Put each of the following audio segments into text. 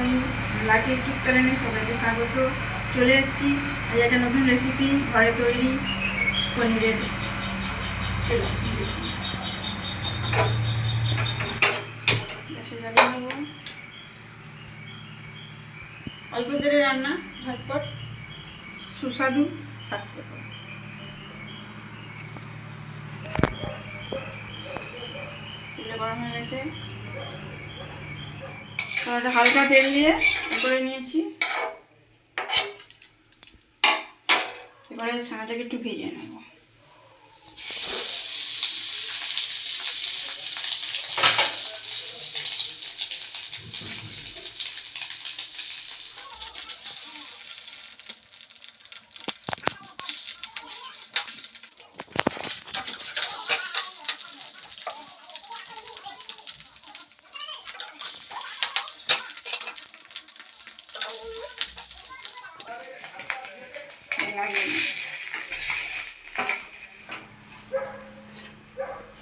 আমি lucky YouTube চ্যানেলে সবাইকে স্বাগত। চলে এসেছি আজ একটা নতুন রেসিপি ঘরে তৈরি পনিরের অল্প তেলে রান্না, ঝটপট। সুস্বাদু, স্বাস্থ্যকর। গরম হয়ে গেছে। কড়াইটা হালকা তেল দিয়ে করে নিয়েছি। এবারে ছানাটাকে একটু ভেজে নেব লাগিয়ে নেব।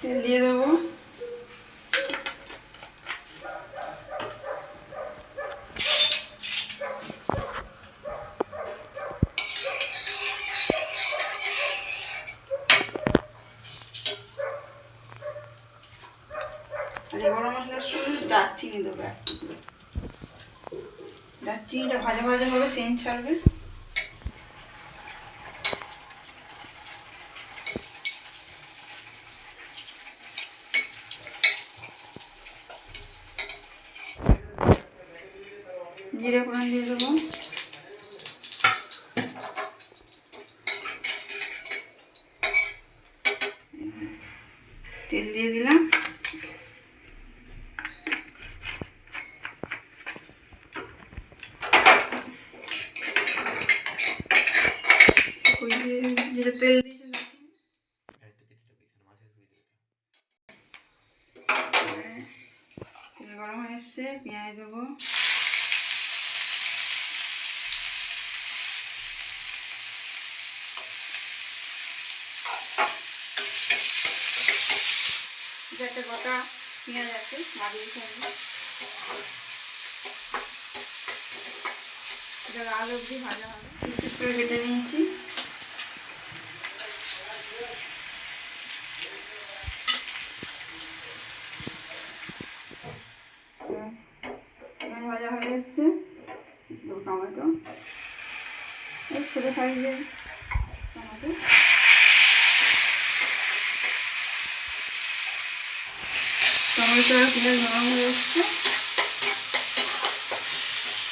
তেল দিয়ে দেবো গরম মশলার সঙ্গে দারচিনি দেবো এক। দারচিনিটা ভাজা ভাজা হবে, সেন্ট ছাড়বে জিরে ফোড়ন দিয়ে দেবো। তেল দিয়ে দিলাম। যেটা তেল দিয়েছিলাম তেল গরম হয়ে এসছে, পেঁয়াজ দেবো। একটা গোটা পেঁয়াজ আছে সঙ্গে। এটা লাল অবধি ভাজা হবে। করে কেটে নিয়েছি। ভাজা হয়ে এসছে। টমেটো। ছোটো সাইজের টমেটো। টমেটো আর পেঁয়াজ নরম হয়ে এসছে।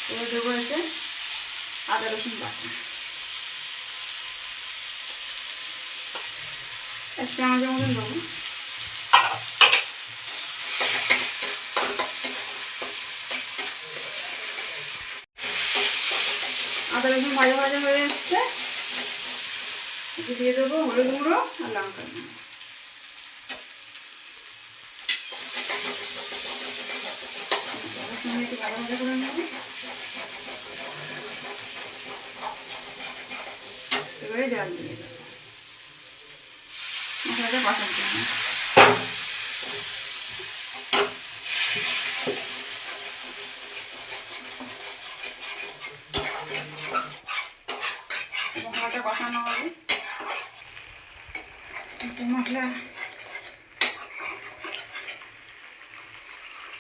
এবার দেবো এতে আদা রসুন বাটা। এক চামচের মতন দেবো আদা রসুন ভাজা ভাজা হয়ে এসছে। দিয়ে দেবো হলুদ গুঁড়ো আর লঙ্কা গুঁড়ো। ভাজা ভাজা করে নেব এবারে মশলাটা কষার হবে। মশলা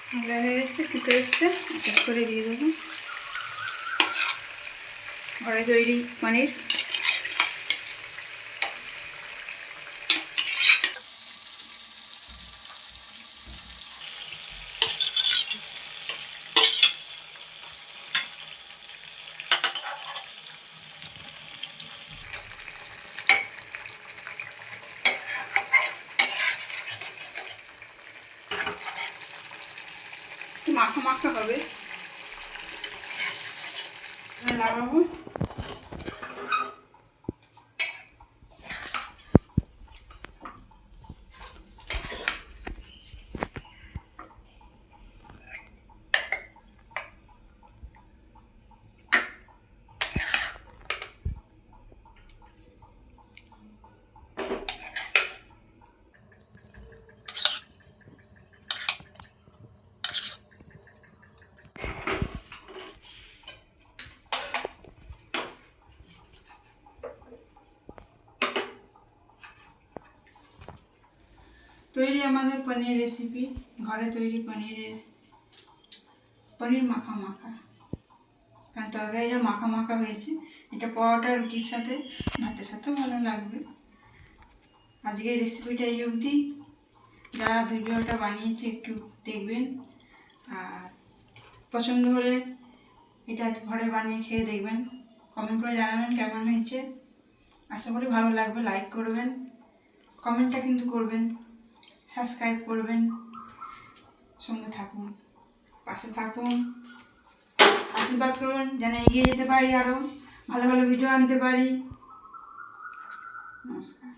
মশলা হয়ে এসছে ফুটে এসছে করে দিয়ে দেবো। ঘরে তৈরি পনির। মাখা মাখা হবে। লাগাবো। তৈরি আমাদের পনির রেসিপি ঘরে তৈরি পনিরের পনির মাখা মাখা। কারণ তরকারিটা মাখা মাখা হয়েছে। এটা পরোটা রুটির সাথে, ভাতের সাথেও ভালো লাগবে। আজকের রেসিপিটা এই অবধি। যারা ভিডিওটা বানিয়েছে একটু দেখবেন। আর পছন্দ হলে এটা ঘরে বানিয়ে খেয়ে দেখবেন। কমেন্ট করে জানাবেন কেমন হয়েছে। আশা করি ভালো লাগবে লাইক করবেন। কমেন্টটা কিন্তু করবেন। সাবস্ক্রাইব করবেন। সঙ্গে থাকুন, পাশে থাকুন, আশীর্বাদ করুন, যেন এগিয়ে যেতে পারি আরও ভালো ভালো ভিডিও আনতে পারি। নমস্কার।